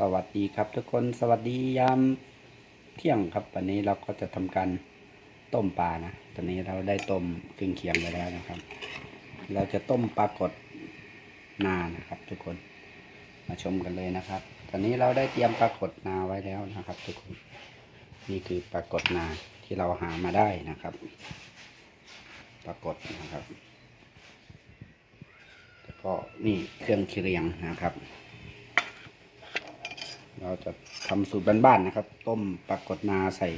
สวัสดีครับทุกคนสวัสดียามเที่ยงครับวันนี้เราก็จะทำการต้มปลานะตอนนี้เราได้ต้มกึ่งเคียงไปแล้วนะครับ เราจะต้มปลากดนานะครับ ทุกคนมาชมกันเลยนะครับ ตอนนี้เราได้เตรียมปลากดนาไว้แล้วนะครับ ทุกคนนี่คือปลากดนาที่เราหามาได้นะครับปลากดนะครับแล้วก็นี่เครื่องเคียงนะครับ เราจะทำสูตรบ้านๆนะครับ ต้มปลากดนาใส่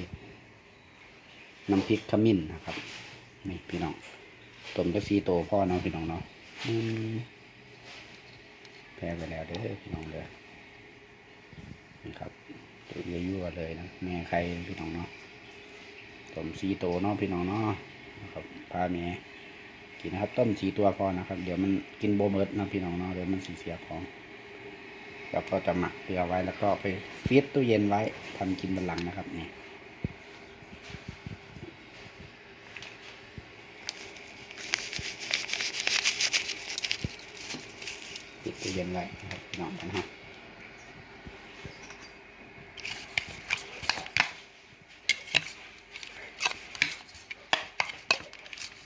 น้ำพริกขมิ้นนะครับ นี่พี่น้องต้มจะซีโตพ่อเนาะพี่น้องเนาะแพ้ไปแล้วเด้อพี่น้องเด้อนี่ครับตัวยั่วเลยนะแม่ใครพี่น้องเนาะต้มซีโตเนาะพี่น้องเนาะนะครับพาแม่กินนะครับ ต้มสีตัวพอนะครับ เดี๋ยวมันกินโบเมิร์ดนะพี่น้องเนาะเดี๋ยวมันสีเสียของ แล้วก็จะหมักเกลือไว้แล้วก็ไปฟีดตู้เย็นไว้ทำกินบนหลังนะครับนี่ปิดตู้เย็นไว้นะครับพี่น้องกันฮะ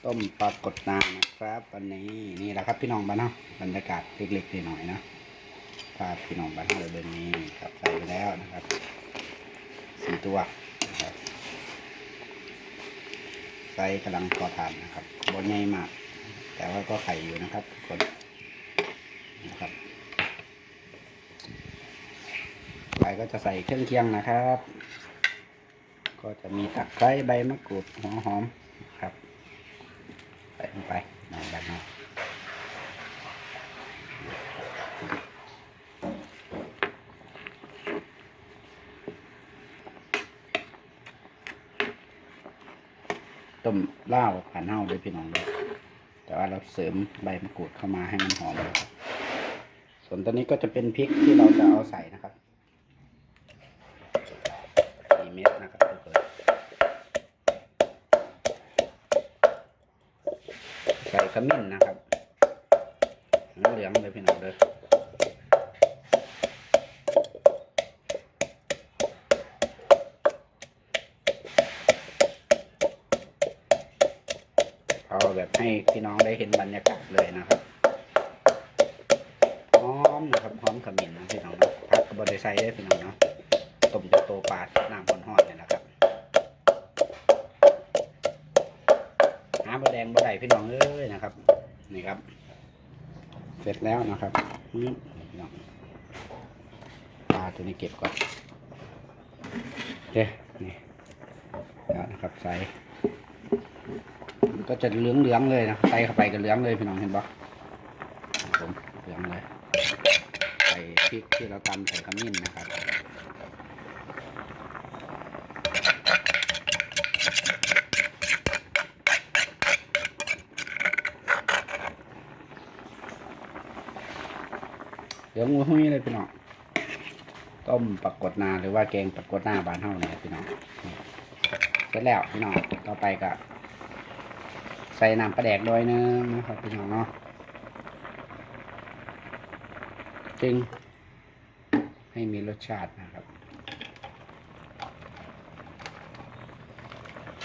ต้มปลากดนางนะครับวันนี้นี่แหละครับพี่น้องบ้านเนาะบรรยากาศเล็กๆหน่อยๆนะ ภาพพี่น้องบ้านเราเดินนี้ครับใส่ไปแล้วนะครับสี่ตัวนะครับไซส์กำลังพอทานนะครับบนใหญ่มาก แต่ว่าก็ไข่อยู่นะครับทุกคนนะครับไปก็จะใส่เครื่องเคียงนะครับ ก็จะมีตะไคร้ใบมะกรูดหัวหอมครับใส่ลงไปในแบบนี้ ต้มเหล้าผ่านเน่าเลยพี่น้องเลยแต่ว่าเราเสริมใบมะกรูดเข้ามาให้มันหอมเลยครับส่วนตัวนี้ก็จะเป็นพริกที่เราจะเอาใส่นะครับสี่เม็ดนะครับทุกคนใส่ขมิ้นนะครับเหลืองเลยพี่น้องเลย เอาแบบให้พี่น้องได้เห็นบรรยากาศเลยนะครับหอมนะครับหอมขมิ้นนะพี่น้องนะผักกระบอกได้ใส่ได้พี่น้องเนาะต้มจากโตปลาน้ำหอนๆเนี่ยนะครับหาบะแดงบะไดพี่น้องเอ้ยนะครับ นี่ครับ เสร็จแล้วนะครับนี่พี่น้องปลาตัวนี้เก็บก่อนเด้นี่แล้วนะครับใส่ มันก็จะเหลืองๆเลยนะใส่เข้าไปก็เหลืองเลยพี่น้องเห็นปะผมเหลืองเลยใส่พริกที่เราตำใส่ขมิ้นนะครับเหลืองหุ้ยเลยพี่น้องต้มปลากดนาหรือว่าแกงปลากดหน้าบานเฮาเนี่ยพี่น้องเสร็จแล้วพี่น้องต่อไปก็ ส่น้ำปลาแดกด้วยนึงนะครับพี่น้องเนาะจึงให้มีรสชาตินะครับ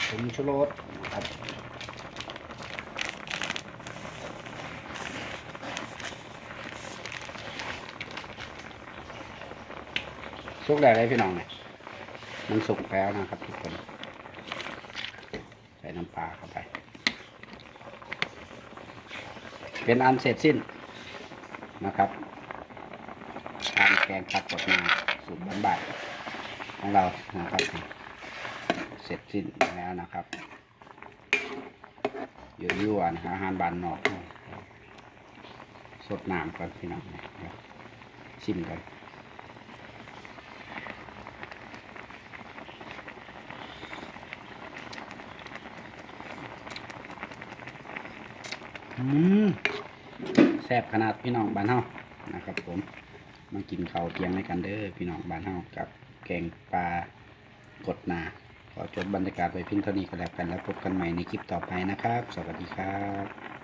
ผงชูรสนะครับสุกได้เลยพี่น้องเนี่ยมันสุกแล้วนะครับทุกคน ใส่น้ำปลาเข้าไป เป็นอันเสร็จสิ้นนะครับทานแกงผัดกดมาสูตรบ้านๆของเรานะครับ เสร็จสิ้นแล้วนะครับอยู่ยั่วนะอาหารบานนอกสดน้ำก่อนพี่น้องนะเดี๋ยชิมกัน แซ่บขนาดพี่น้องบ้านเฮานะครับ ผมมากินข้าวเตียงในกันเด้อพี่น้องบ้านเฮากับแกงปลากดนาขอจบบรรยากาศไว้เพียงเท่านี้ก็แล้วกันแล้วพบกันใหม่ในคลิปต่อไปนะครับ สวัสดีครับ